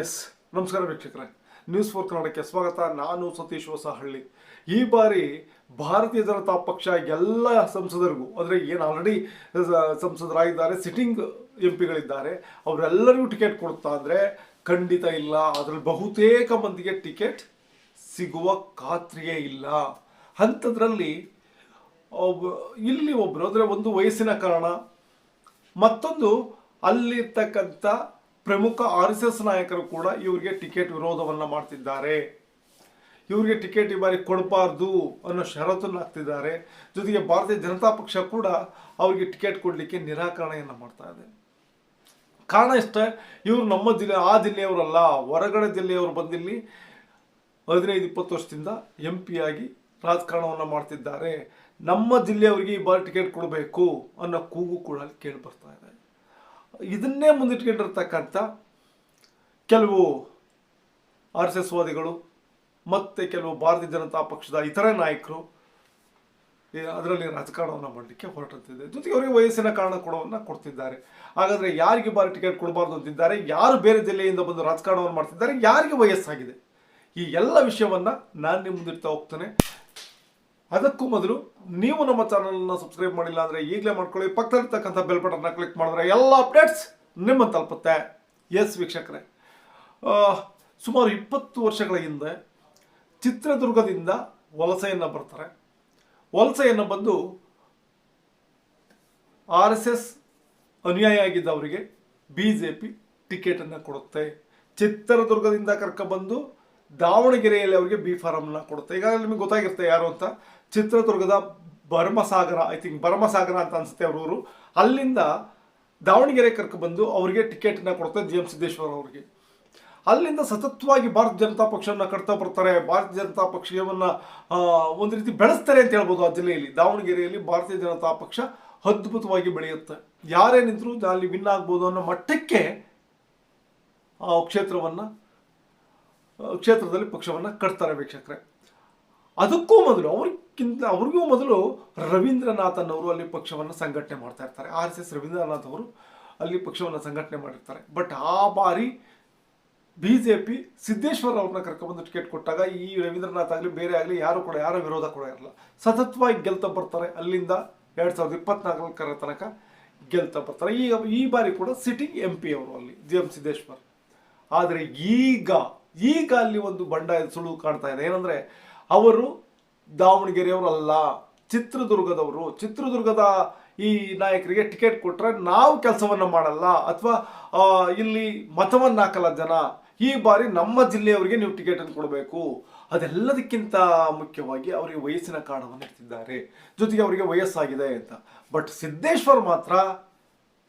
S, ನಮಸ್ಕಾರ ವೀಕ್ಷಕರೇ. News four ಕನ್ನಡಕ್ಕೆ ಸ್ವಾಗತ. ನಾನು ಸತೀಶ್ ಹೊಸಹಳ್ಳಿ. ಈ ಬಾರಿ ಭಾರತೀಯ ಜನತಾ ಪಕ್ಷ ಎಲ್ಲ ಸಂಸದರಿಗೂ, ಅಂದರೆ ಏನು ಆಲ್ರೆಡಿ ಸಂಸದರಾಗಿದ್ದಾರೆ ಸಿಟ್ಟಿಂಗ್ ಎಂ ಪಿಗಳಿದ್ದಾರೆ ಅವರೆಲ್ಲರಿಗೂ ಟಿಕೆಟ್ ಕೊಡ್ತಾ ಅಂದರೆ ಖಂಡಿತ ಇಲ್ಲ. ಅದರಲ್ಲಿ ಬಹುತೇಕ ಮಂದಿಗೆ ಟಿಕೆಟ್ ಸಿಗುವ ಖಾತ್ರಿಯೇ ಇಲ್ಲ. ಅಂಥದ್ರಲ್ಲಿ ಒಬ್ಬ, ಇಲ್ಲಿ ಒಬ್ಬರು ಅಂದರೆ ಒಂದು ವಯಸ್ಸಿನ ಕಾರಣ, ಮತ್ತೊಂದು ಅಲ್ಲಿರ್ತಕ್ಕಂಥ ಪ್ರಮುಖ ಆರ್ ಎಸ್ ಎಸ್ ನಾಯಕರು ಕೂಡ ಇವರಿಗೆ ಟಿಕೆಟ್ ವಿರೋಧವನ್ನು ಮಾಡ್ತಿದ್ದಾರೆ. ಇವರಿಗೆ ಟಿಕೆಟ್ ಈ ಬಾರಿ ಕೊಡಬಾರ್ದು ಅನ್ನೋ ಷರತ್ತನ್ನು ಹಾಕ್ತಿದ್ದಾರೆ. ಜೊತೆಗೆ ಭಾರತೀಯ ಜನತಾ ಪಕ್ಷ ಕೂಡ ಅವರಿಗೆ ಟಿಕೆಟ್ ಕೊಡಲಿಕ್ಕೆ ನಿರಾಕರಣೆಯನ್ನು ಮಾಡ್ತಾ ಇದೆ. ಕಾರಣ ಇಷ್ಟೇ, ಇವರು ನಮ್ಮ ಜಿಲ್ಲೆ, ಆ ಜಿಲ್ಲೆಯವರಲ್ಲ, ಹೊರಗಡೆ ಜಿಲ್ಲೆಯವರು ಬಂದಿಲ್ಲಿ ಹದಿನೈದು, ಇಪ್ಪತ್ತು ವರ್ಷದಿಂದ ಎಂ ಪಿ ಆಗಿ ರಾಜಕಾರಣವನ್ನು ಮಾಡ್ತಿದ್ದಾರೆ. ನಮ್ಮ ಜಿಲ್ಲೆಯವರಿಗೆ ಈ ಬಾರಿ ಟಿಕೆಟ್ ಕೊಡಬೇಕು ಅನ್ನೋ ಕೂಗು ಕೂಡ ಕೇಳಿ ಬರ್ತಾ ಇದೆ. ಇದನ್ನೇ ಮುಂದಿಟ್ಕೊಂಡಿರ್ತಕ್ಕಂಥ ಕೆಲವು ಆರ್ ಎಸ್ ವಾದಿಗಳು ಮತ್ತು ಕೆಲವು ಭಾರತೀಯ ಜನತಾ ಪಕ್ಷದ ಇತರ ನಾಯಕರು ಅದರಲ್ಲಿ ರಾಜಕಾರಣವನ್ನು ಮಾಡಲಿಕ್ಕೆ ಹೊರಟುತ್ತಿದೆ ಜೊತೆಗೆ ಅವರಿಗೆ ವಯಸ್ಸಿನ ಕಾರಣ ಕೊಡೋವನ್ನು ಕೊಡ್ತಿದ್ದಾರೆ. ಹಾಗಾದರೆ ಯಾರಿಗೆ ಬಾರಿ ಟಿಕೆಟ್ ಕೊಡಬಾರ್ದು ಅಂತಿದ್ದಾರೆ? ಯಾರು ಬೇರೆ ಜಿಲ್ಲೆಯಿಂದ ಬಂದು ರಾಜಕಾರಣವನ್ನು ಮಾಡ್ತಿದ್ದಾರೆ? ಯಾರಿಗೆ ವಯಸ್ಸಾಗಿದೆ? ಈ ಎಲ್ಲ ವಿಷಯವನ್ನು ನಾನು ನಿಮ್ಮ ಮುಂದಿಡ್ತಾ ಹೋಗ್ತೇನೆ. ಅದಕ್ಕೂ ಮೊದಲು ನೀವು ನಮ್ಮ ಚಾನಲ್ನ ಸಬ್ಸ್ಕ್ರೈಬ್ ಮಾಡಿಲ್ಲ ಅಂದರೆ ಈಗಲೇ ಮಾಡ್ಕೊಳ್ಳಿ. ಪಕ್ಕದಲ್ಲಿರ್ತಕ್ಕಂಥ ಬೆಲ್ ಬಟನ್ನ ಕ್ಲಿಕ್ ಮಾಡಿದ್ರೆ ಎಲ್ಲ ಅಪ್ಡೇಟ್ಸ್ ನಿಮ್ಮ ತಲುಪುತ್ತೆ. ಎಸ್ ವೀಕ್ಷಕರೇ. ಸುಮಾರು ಇಪ್ಪತ್ತು ವರ್ಷಗಳ ಹಿಂದೆ ಚಿತ್ರದುರ್ಗದಿಂದ ವಲಸೆಯನ್ನು ಬರ್ತಾರೆ. ವಲಸೆಯನ್ನು ಬಂದು ಆರ್ ಎಸ್ ಎಸ್ ಅನುಯಾಯಿ ಆಗಿದ್ದವರಿಗೆ ಬಿ ಜೆ ಪಿ ಟಿಕೆಟನ್ನು ಕೊಡುತ್ತೆ. ಚಿತ್ರದುರ್ಗದಿಂದ ಕರ್ಕೊಬಂದು ದಾವಣಗೆರೆಯಲ್ಲಿ ಅವರಿಗೆ ಬಿ ಫಾರಮ್ನ ಕೊಡುತ್ತೆ. ಈಗ ನಿಮಗೆ ಗೊತ್ತಾಗಿರುತ್ತೆ ಯಾರು ಅಂತ? ಚಿತ್ರದುರ್ಗದ ಭರಮಸಾಗರ ಐ ಥಿಂಕ್ ಭರಮಸಾಗರ ಅಂತ ಅನ್ಸುತ್ತೆ ಅವ್ರವರು ಅಲ್ಲಿಂದ ದಾವಣಗೆರೆ ಕರ್ಕೊಬಂದು ಅವರಿಗೆ ಟಿಕೆಟ್ನ ಕೊಡುತ್ತೆ ಜಿ ಎಂ ಸಿದ್ದೇಶ್ವರ ಅವರಿಗೆ. ಅಲ್ಲಿಂದ ಸತತವಾಗಿ ಭಾರತೀಯ ಜನತಾ ಪಕ್ಷವನ್ನು ಕಟ್ತಾ ಬರ್ತಾರೆ. ಭಾರತೀಯ ಜನತಾ ಪಕ್ಷವನ್ನು ಒಂದು ರೀತಿ ಬೆಳೆಸ್ತಾರೆ ಅಂತ ಹೇಳ್ಬೋದು ಆ ಜಿಲ್ಲೆಯಲ್ಲಿ. ದಾವಣಗೆರೆಯಲ್ಲಿ ಭಾರತೀಯ ಜನತಾ ಪಕ್ಷ ಅದ್ಭುತವಾಗಿ ಬೆಳೆಯುತ್ತೆ. ಯಾರೇ ನಿಂತರೂ ಅಲ್ಲಿ ವಿನ್ ಆಗ್ಬೋದು ಅನ್ನೋ ಮಟ್ಟಕ್ಕೆ ಆ ಕ್ಷೇತ್ರವನ್ನ ಕ್ಷೇತ್ರದಲ್ಲಿ ಪಕ್ಷವನ್ನು ಕಟ್ತಾರೆ ವೀಕ್ಷಕರೇ. ಅದಕ್ಕೂ ಮೊದಲು ಅವ್ರಿಗಿಂತ, ಅವ್ರಿಗೂ ಮೊದಲು ರವೀಂದ್ರನಾಥನ್ ಅವರು ಅಲ್ಲಿ ಪಕ್ಷವನ್ನು ಸಂಘಟನೆ ಮಾಡ್ತಾ ಇರ್ತಾರೆ. ಆರ್ ಎಸ್ ಎಸ್ ರವೀಂದ್ರನಾಥ್ ಅವರು ಅಲ್ಲಿ ಪಕ್ಷವನ್ನು ಸಂಘಟನೆ ಮಾಡಿರ್ತಾರೆ. ಬಟ್ ಆ ಬಾರಿ ಬಿ ಜೆ ಪಿ ಸಿದ್ದೇಶ್ವರ್ ಅವ್ರನ್ನ ಕರ್ಕೊಂಡ್ಬಂದು ಟಿಕೆಟ್ ಕೊಟ್ಟಾಗ ಈ ರವೀಂದ್ರನಾಥ್ ಆಗಲಿ, ಬೇರೆ ಆಗಲಿ ಯಾರು ಕೂಡ, ಯಾರ ವಿರೋಧ ಕೂಡ ಇರಲ್ಲ. ಸತತವಾಗಿ ಗೆಲ್ತಾ ಬರ್ತಾರೆ. ಅಲ್ಲಿಂದ ಎರಡು ಸಾವಿರದ ಇಪ್ಪತ್ನಾಲ್ಕರ ತನಕ ಗೆಲ್ತಾ ಬರ್ತಾರೆ. ಈಗ ಈ ಬಾರಿ ಕೂಡ ಸಿಟಿಂಗ್ ಎಂ ಪಿ ಅವರು ಅಲ್ಲಿ ಜಿ ಎಂ ಸಿದ್ದೇಶ್ವರ್. ಆದರೆ ಈಗ ಈಗ ಅಲ್ಲಿ ಒಂದು ಬಂಡ ಸುಳು ಕಾಣ್ತಾ ಇದೆ. ಏನಂದ್ರೆ, ಅವರು ದಾವಣಗೆರೆಯವರಲ್ಲ, ಚಿತ್ರದುರ್ಗದವರು. ಚಿತ್ರದುರ್ಗದ ಈ ನಾಯಕರಿಗೆ ಟಿಕೆಟ್ ಕೊಟ್ಟರೆ ನಾವು ಕೆಲಸವನ್ನ ಮಾಡಲ್ಲ, ಅಥವಾ ಇಲ್ಲಿ ಮತವನ್ನ ಹಾಕಲ್ಲ ಜನ. ಈ ಬಾರಿ ನಮ್ಮ ಜಿಲ್ಲೆಯವರಿಗೆ ನೀವು ಟಿಕೆಟ್ ಅನ್ನು ಕೊಡಬೇಕು. ಅದೆಲ್ಲದಕ್ಕಿಂತ ಮುಖ್ಯವಾಗಿ ಅವರಿಗೆ ವಯಸ್ಸಿನ ಕಾರಣವನ್ನು ಇಟ್ಟಿದ್ದಾರೆ. ಜೊತೆಗೆ ಅವರಿಗೆ ವಯಸ್ಸಾಗಿದೆ ಅಂತ. ಬಟ್ ಸಿದ್ದೇಶ್ವರ್ ಮಾತ್ರ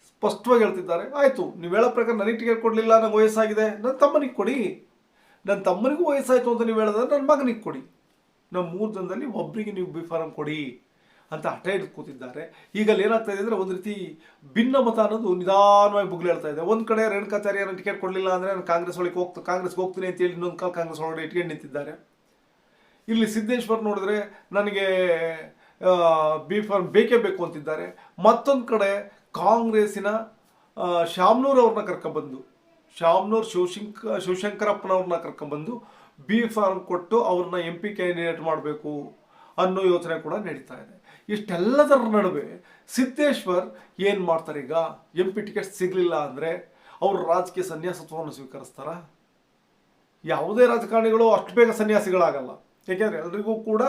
ಸ್ಪಷ್ಟವಾಗಿ ಹೇಳ್ತಿದ್ದಾರೆ, ಆಯ್ತು, ನೀವು ಹೇಳೋ ಪ್ರಕಾರ ನನಗೆ ಟಿಕೆಟ್ ಕೊಡಲಿಲ್ಲ ನನಗೆ ವಯಸ್ಸಾಗಿದೆ. ನನ್ನ ತಮ್ಮನಿಗೆ ಕೊಡಿ. ನನ್ನ ತಮ್ಮನಿಗೂ ವಯಸ್ಸಾಯಿತು ಅಂತ ನೀವು ಹೇಳಿದ್ರೆ ನನ್ನ ಮಗನಿಗೆ ಕೊಡಿ. ನಮ್ಮ ಮೂರು ಜನದಲ್ಲಿ ಒಬ್ಬರಿಗೆ ನೀವು ಬಿ ಫಾರಂ ಕೊಡಿ ಅಂತ ಹಠ ಹಿಡಿದು ಕೂತಿದ್ದಾರೆ. ಈಗ ಅಲ್ಲಿ ಏನಾಗ್ತಾ ಇದೆ ಅಂದರೆ ಒಂದು ರೀತಿ ಭಿನ್ನ ಮತ ಅನ್ನೋದು ನಿಧಾನವಾಗಿ ಬುಗ್ಲು ಹೇಳ್ತಾ ಇದೆ. ಒಂದು ಕಡೆ ರೇಣುಕಾಚಾರ್ಯ ಟಿಕೆಟ್ ಕೊಡಲಿಲ್ಲ ಅಂದರೆ ನಾನು ಕಾಂಗ್ರೆಸ್ ಒಳಗೆ ಹೋಗ್ತಾ, ಕಾಂಗ್ರೆಸ್ಗೆ ಹೋಗ್ತೀನಿ ಅಂತ ಹೇಳಿ ಇನ್ನೊಂದು ಕಾಲ ಕಾಂಗ್ರೆಸ್ ಒಳಗಡೆ ಇಟ್ಕೊಂಡು ನಿಂತಿದ್ದಾರೆ. ಇಲ್ಲಿ ಸಿದ್ದೇಶ್ವರ್ ನೋಡಿದ್ರೆ ನನಗೆ ಬಿ ಫಾರ್ಮ್ ಬೇಕೇ ಬೇಕು ಅಂತಿದ್ದಾರೆ. ಮತ್ತೊಂದು ಕಡೆ ಕಾಂಗ್ರೆಸ್ಸಿನ ಶಾಮ್ನೂರ್ ಅವ್ರನ್ನ ಕರ್ಕೊಂಡ್ಬಂದು. ಶಾಮ್ನೂರ್ ಶಿವಶಂಕ, ಶಿವಶಂಕರಪ್ಪನವ್ರನ್ನ ಕರ್ಕೊಂಬಂದು ಬಿ ಫಾರ್ಮ್ ಕೊಟ್ಟು ಅವ್ರನ್ನ ಎಂ ಪಿ ಕ್ಯಾಂಡಿಡೇಟ್ ಮಾಡಬೇಕು ಅನ್ನೋ ಯೋಚನೆ ಕೂಡ ನಡೀತಾ ಇದೆ. ಇಷ್ಟೆಲ್ಲದರ ನಡುವೆ ಸಿದ್ದೇಶ್ವರ್ ಏನು ಮಾಡ್ತಾರೆ ಈಗ? ಎಂ ಪಿ ಟಿಕೆಟ್ ಸಿಗಲಿಲ್ಲ ಅಂದರೆ ಅವರು ರಾಜಕೀಯ ಸನ್ಯಾಸತ್ವವನ್ನು ಸ್ವೀಕರಿಸ್ತಾರ? ಯಾವುದೇ ರಾಜಕಾರಣಿಗಳು ಅಷ್ಟು ಬೇಗ ಸನ್ಯಾಸಿಗಳಾಗಲ್ಲ. ಯಾಕೆಂದ್ರೆ ಎಲ್ರಿಗೂ ಕೂಡ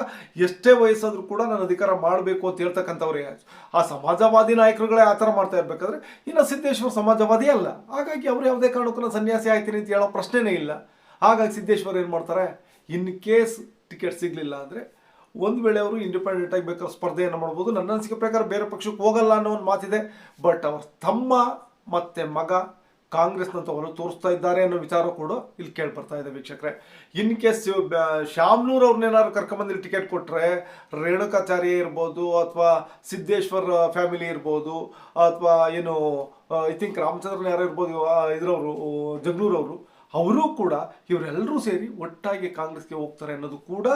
ಎಷ್ಟೇ ವಯಸ್ಸಾದರೂ ಕೂಡ ನಾನು ಅಧಿಕಾರ ಮಾಡಬೇಕು ಅಂತ ಹೇಳ್ತಕ್ಕಂಥವ್ರಿಗೆ ಆ ಸಮಾಜವಾದಿ ನಾಯಕರುಗಳೇ ಆ ಥರ ಮಾಡ್ತಾ ಇರ್ಬೇಕಾದ್ರೆ ಇನ್ನು ಸಿದ್ದೇಶ್ವರ್ ಸಮಾಜವಾದಿ ಅಲ್ಲ. ಹಾಗಾಗಿ ಅವರು ಯಾವುದೇ ಕಾರಣಕ್ಕೂ ನಾನು ಸನ್ಯಾಸಿ ಆಯ್ತೀನಿ ಅಂತ ಹೇಳೋ ಪ್ರಶ್ನೆನೇ ಇಲ್ಲ. ಹಾಗಾಗಿ ಸಿದ್ದೇಶ್ವರ್ ಏನು ಮಾಡ್ತಾರೆ? ಇನ್ ಕೇಸ್ ಟಿಕೆಟ್ ಸಿಗಲಿಲ್ಲ ಅಂದರೆ ಒಂದು ವೇಳೆ ಅವರು ಇಂಡಿಪೆಂಡೆಂಟ್ ಆಗಿ ಬೇಕಾದ್ರೆ ಸ್ಪರ್ಧೆಯನ್ನು ಮಾಡ್ಬೋದು. ನನ್ನ ಅನಿಸಿಕೆ ಪ್ರಕಾರ ಬೇರೆ ಪಕ್ಷಕ್ಕೆ ಹೋಗಲ್ಲ ಅನ್ನೋ ಒಂದು ಮಾತಿದೆ. ಬಟ್ ಅವ್ರ ತಮ್ಮ ಮತ್ತು ಮಗ ಕಾಂಗ್ರೆಸ್ನಂತ ಒಲವು ತೋರಿಸ್ತಾ ಇದ್ದಾರೆ ಅನ್ನೋ ವಿಚಾರ ಕೂಡ ಇಲ್ಲಿ ಕೇಳಿ ಬರ್ತಾ ಇದೆ ವೀಕ್ಷಕರೇ. ಇನ್ ಕೇಸ್ ಶ್ಯಾಮ್ನೂರ್ ಅವ್ರನ್ನೇನಾದ್ರು ಕರ್ಕೊಂಬಂದು ಇಲ್ಲಿ ಟಿಕೆಟ್ ಕೊಟ್ಟರೆ ರೇಣುಕಾಚಾರ್ಯ ಇರ್ಬೋದು ಅಥವಾ ಸಿದ್ದೇಶ್ವರ್ ಫ್ಯಾಮಿಲಿ ಇರ್ಬೋದು ಅಥವಾ ಏನು ಐ ಥಿಂಕ್ ರಾಮಚಂದ್ರನ್ ಯಾರೋ ಇರ್ಬೋದು ಇದರವರು ಜಗ್ಲೂರವರು ಅವರು ಕೂಡ ಇವರೆಲ್ಲರೂ ಸೇರಿ ಒಟ್ಟಾಗಿ ಕಾಂಗ್ರೆಸ್ಗೆ ಹೋಗ್ತಾರೆ ಅನ್ನೋದು ಕೂಡ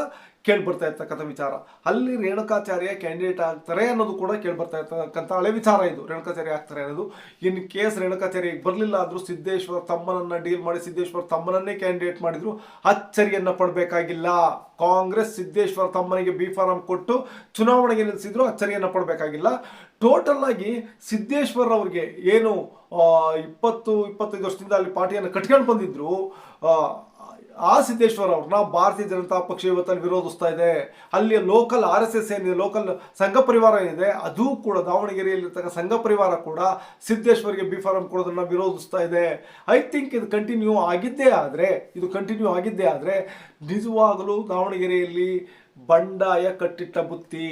ಕೇಳಿ ಬರ್ತಾ ಇರ್ತಕ್ಕಂಥ ವಿಚಾರ. ಅಲ್ಲಿ ರೇಣುಕಾಚಾರ್ಯ ಕ್ಯಾಂಡಿಡೇಟ್ ಆಗ್ತಾರೆ ಅನ್ನೋದು ಕೂಡ ಕೇಳಿ ಬರ್ತಾ ಇರ್ತಕ್ಕಂಥ ಹಳೆ ವಿಚಾರ ಇದು. ರೇಣುಕಾಚಾರ್ಯ ಆಗ್ತಾರೆ ಅನ್ನೋದು. ಇನ್ ಕೇಸ್ ರೇಣುಕಾಚಾರ್ಯ ಬರಲಿಲ್ಲ ಆದರೂ ಸಿದ್ದೇಶ್ವರ ತಮ್ಮನನ್ನ ಡೀಲ್ ಮಾಡಿ ಸಿದ್ದೇಶ್ವರ ತಮ್ಮನನ್ನೇ ಕ್ಯಾಂಡಿಡೇಟ್ ಮಾಡಿದ್ರು, ಅಚ್ಚರಿಯನ್ನು ಪಡಬೇಕಾಗಿಲ್ಲ. ಕಾಂಗ್ರೆಸ್ ಸಿದ್ದೇಶ್ವರ ತಮ್ಮನಿಗೆ ಬಿ ಫಾರಂ ಕೊಟ್ಟು ಚುನಾವಣೆಗೆ ನಿಲ್ಲಿಸಿದ್ರು ಅಚ್ಚರಿಯನ್ನು ಪಡಬೇಕಾಗಿಲ್ಲ. ಟೋಟಲ್ ಆಗಿ ಸಿದ್ದೇಶ್ವರ್ ಅವ್ರಿಗೆ ಏನು ಇಪ್ಪತ್ತು ಇಪ್ಪತ್ತೈದು ವರ್ಷದಿಂದ ಅಲ್ಲಿ ಪಾರ್ಟಿಯನ್ನು ಕಟ್ಕೊಂಡು ಬಂದಿದ್ರು ಆ, ಸಿದ್ದೇಶ್ವರ್ ಅವ್ರನ್ನ ಭಾರತೀಯ ಜನತಾ ಪಕ್ಷ ಇವತ್ತಲ್ಲಿ ವಿರೋಧಿಸ್ತಾ ಇದೆ. ಅಲ್ಲಿ ಲೋಕಲ್ ಆರ್ ಎಸ್ ಎಸ್ ಏನಿದೆ ಲೋಕಲ್ ಸಂಘ ಪರಿವಾರ ಏನಿದೆ ಅದು ಕೂಡ ದಾವಣಗೆರೆಯಲ್ಲಿರ್ತಕ್ಕ ಸಂಘ ಪರಿವಾರ ಕೂಡ ಸಿದ್ದೇಶ್ವರ್ಗೆ ಬಿ ಫಾರಂ ಕೊಡೋದನ್ನ ವಿರೋಧಿಸ್ತಾ ಇದೆ. ಐ ಥಿಂಕ್ ಇದು ಕಂಟಿನ್ಯೂ ಆಗಿದ್ದೇ ಆದರೆ ಇದು ಕಂಟಿನ್ಯೂ ಆಗಿದ್ದೇ ಆದರೆ ನಿಜವಾಗಲೂ ದಾವಣಗೆರೆಯಲ್ಲಿ ಬಂಡಾಯ ಕಟ್ಟಿಟ್ಟ ಬುತ್ತಿ.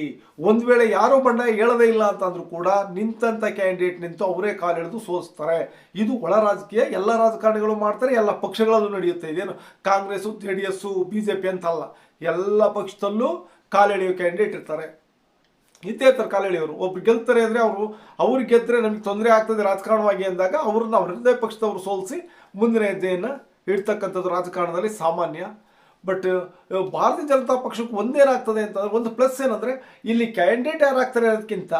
ಒಂದು ವೇಳೆ ಯಾರೋ ಬಂಡಾಯ ಹೇಳದೇ ಇಲ್ಲ ಅಂತಂದ್ರೂ ಕೂಡ ನಿಂತಂತ ಕ್ಯಾಂಡಿಡೇಟ್ ನಿಂತು ಅವರೇ ಕಾಲೆಳೆದು ಸೋಸ್ತಾರೆ ಇದು ಒಳ ರಾಜಕೀಯ, ಎಲ್ಲ ರಾಜಕಾರಣಿಗಳು ಮಾಡ್ತಾರೆ, ಎಲ್ಲ ಪಕ್ಷಗಳಲ್ಲೂ ನಡೆಯುತ್ತೆ. ಇದೇನು Congress, J D S, B J P ಅಂತಲ್ಲ. ಎಲ್ಲ ಪಕ್ಷದಲ್ಲೂ ಕಾಲೆಳೆಯೋ ಕ್ಯಾಂಡಿಡೇಟ್ ಇರ್ತಾರೆ. ಇದ್ದೇ ಇರ್ತಾರೆ ಕಾಲೆಳೆಯವರು ಒಬ್ರು ಗೆಲ್ತಾರೆ ಅಂದರೆ ಅವರು, ಅವ್ರು ಗೆದ್ದರೆ ನಮಗೆ ತೊಂದರೆ ಆಗ್ತದೆ ರಾಜಕಾರಣವಾಗಿ ಅಂದಾಗ ಅವ್ರನ್ನ ಅವ್ರದ್ದೇ ಪಕ್ಷದವರು ಸೋಲಿಸಿ ಮುಂದಿನ ಹೆಜ್ಜೆಯನ್ನು ಇಡ್ತಕ್ಕಂಥದ್ದು ರಾಜಕಾರಣದಲ್ಲಿ ಸಾಮಾನ್ಯ ಬಟ್ ಭಾರತೀಯ ಜನತಾ ಪಕ್ಷಕ್ಕೆ ಒಂದೇನಾಗ್ತದೆ ಅಂತಂದ್ರೆ ಒಂದು ಪ್ಲಸ್ ಏನಂದ್ರೆ, ಇಲ್ಲಿ ಕ್ಯಾಂಡಿಡೇಟ್ ಯಾರಾಗ್ತಾರೆ ಅನ್ನೋದಕ್ಕಿಂತ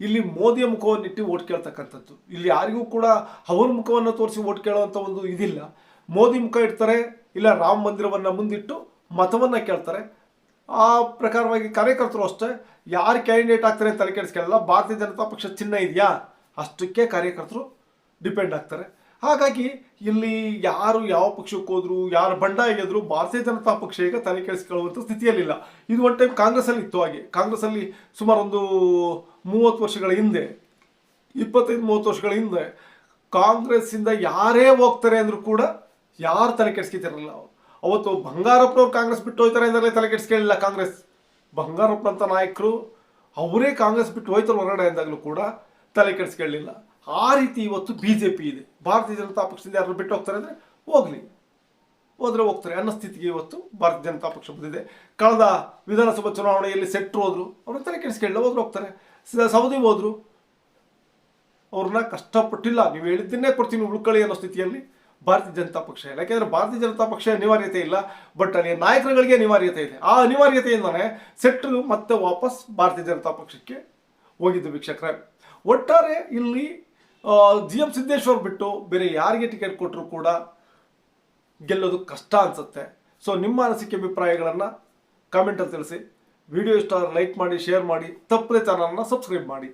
ಇಲ್ಲಿ ಮೋದಿಯ ಮುಖವನ್ನು ಇಟ್ಟು ಓಟ್ ಕೇಳ್ತಕ್ಕಂಥದ್ದು. ಇಲ್ಲಿ ಯಾರಿಗೂ ಕೂಡ ಅವ್ರ ಮುಖವನ್ನು ತೋರಿಸಿ ಓಟ್ ಕೇಳುವಂಥ ಒಂದು ಇದಿಲ್ಲ. ಮೋದಿ ಮುಖ ಇಡ್ತಾರೆ, ಇಲ್ಲ ರಾಮ ಮಂದಿರವನ್ನು ಮುಂದಿಟ್ಟು ಮತವನ್ನು ಕೇಳ್ತಾರೆ. ಆ ಪ್ರಕಾರವಾಗಿ ಕಾರ್ಯಕರ್ತರು ಅಷ್ಟೇ, ಯಾರು ಕ್ಯಾಂಡಿಡೇಟ್ ಆಗ್ತಾರೆ ತಲೆ ಕೆಡಿಸ್ಕೊಳ್ಳಲ್ಲ. ಭಾರತೀಯ ಜನತಾ ಪಕ್ಷ ಚಿನ್ನ ಇದೆಯಾ? ಅಷ್ಟಕ್ಕೆ ಕಾರ್ಯಕರ್ತರು ಡಿಪೆಂಡ್ ಆಗ್ತಾರೆ. ಹಾಗಾಗಿ ಇಲ್ಲಿ ಯಾರು ಯಾವ ಪಕ್ಷಕ್ಕೆ ಹೋದ್ರು, ಯಾರು ಬಂಡಾಯ ಗೆದ್ರು, ಭಾರತೀಯ ಜನತಾ ಪಕ್ಷ ಈಗ ತಲೆ ಕೆಡಿಸ್ಕೊಳ್ಳುವಂಥ ಸ್ಥಿತಿಯಲ್ಲಿಲ್ಲ. ಇದು ಒನ್ ಟೈಮ್ ಕಾಂಗ್ರೆಸ್ಸಲ್ಲಿ ಇತ್ತು ಹಾಗೆ. ಕಾಂಗ್ರೆಸ್ಸಲ್ಲಿ ಸುಮಾರು ಒಂದು ಮೂವತ್ತು ವರ್ಷಗಳ ಹಿಂದೆ, ಇಪ್ಪತ್ತೈದು, ಮೂವತ್ತು ವರ್ಷಗಳ ಹಿಂದೆ ಕಾಂಗ್ರೆಸ್ಸಿಂದ ಯಾರೇ ಹೋಗ್ತಾರೆ ಅಂದರೂ ಕೂಡ ಯಾರು ತಲೆ ಕೆಡಿಸ್ಕೊತಿರಲಿಲ್ಲ ಅವತ್ತು ಬಂಗಾರಪ್ಪನವ್ರು ಕಾಂಗ್ರೆಸ್ ಬಿಟ್ಟು ಹೋಯ್ತಾರೆ ಅಂದ್ರೆ ತಲೆ ಕೆಡಿಸ್ಕೊಳ್ಳಿಲ್ಲ ಕಾಂಗ್ರೆಸ್. ಬಂಗಾರಪ್ಪನಂತ ನಾಯಕರು ಅವರೇ ಕಾಂಗ್ರೆಸ್ ಬಿಟ್ಟು ಹೋಯ್ತಾರೆ ಹೊರಗಡೆ ಅಂದಾಗಲೂ ಕೂಡ ತಲೆ ಕೆಡಿಸ್ಕೊಳ್ಳಿಲ್ಲ ಆ ರೀತಿ ಇವತ್ತು ಬಿ ಜೆ ಪಿ ಇದೆ. ಭಾರತೀಯ ಜನತಾ ಪಕ್ಷದಿಂದ ಯಾರು ಬಿಟ್ಟು ಹೋಗ್ತಾರೆ ಅಂದರೆ ಹೋಗ್ಲಿ. ಹೋದರೆ ಹೋಗ್ತಾರೆ ಅನ್ನೋ ಸ್ಥಿತಿಗೆ ಇವತ್ತು ಭಾರತೀಯ ಜನತಾ ಪಕ್ಷ ಬಂದಿದೆ. ಕಳೆದ ವಿಧಾನಸಭಾ ಚುನಾವಣೆಯಲ್ಲಿ ಸೆಟ್ರು ಹೋದ್ರು. ಅವ್ರನ್ನ ತಲೆ ಕೆಡಿಸ್ಕೊಳ್ಳ ಹೋದ್ರು ಹೋಗ್ತಾರೆ. ಸೌದಿ ಹೋದ್ರು. ಅವ್ರನ್ನ ಕಷ್ಟಪಟ್ಟಿಲ್ಲ. ನೀವು ಹೇಳಿದ್ದನ್ನೇ ಕೊಡ್ತೀನಿ ಉಳ್ಕೊಳ್ಳಿ ಅನ್ನೋ ಸ್ಥಿತಿಯಲ್ಲಿ ಭಾರತೀಯ ಜನತಾ ಪಕ್ಷ ಇಲ್ಲ. ಯಾಕೆಂದ್ರೆ ಭಾರತೀಯ ಜನತಾ ಪಕ್ಷ ಅನಿವಾರ್ಯತೆ ಇಲ್ಲ, ಬಟ್ ಅಲ್ಲಿ ನಾಯಕರುಗಳಿಗೆ ಅನಿವಾರ್ಯತೆ ಇದೆ. ಆ ಅನಿವಾರ್ಯತೆಯಿಂದಾನೆ ಸೆಟ್ರು ಮತ್ತೆ ವಾಪಸ್ ಭಾರತೀಯ ಜನತಾ ಪಕ್ಷಕ್ಕೆ ಹೋಗಿದ್ದು ವೀಕ್ಷಕರೇ. ಒಟ್ಟಾರೆ ಇಲ್ಲಿ ಜಿ ಎಂ ಸಿದ್ದೇಶ್ವರ್ ಬಿಟ್ಟು ಬೇರೆ ಯಾರಿಗೆ ಟಿಕೆಟ್ ಕೊಟ್ಟರು ಕೂಡ ಗೆಲ್ಲೋದು ಕಷ್ಟ ಅನಿಸುತ್ತೆ. ಸೊ ನಿಮ್ಮ ಅನಿಸಿಕೆ ಅಭಿಪ್ರಾಯಗಳನ್ನು ಕಾಮೆಂಟಲ್ಲಿ ತಿಳಿಸಿ. ವಿಡಿಯೋ ಇಷ್ಟ ಲೈಕ್ ಮಾಡಿ ಶೇರ್ ಮಾಡಿ. ತಪ್ಪದೆ ಚಾನಲನ್ನು ಸಬ್ಸ್ಕ್ರೈಬ್ ಮಾಡಿ.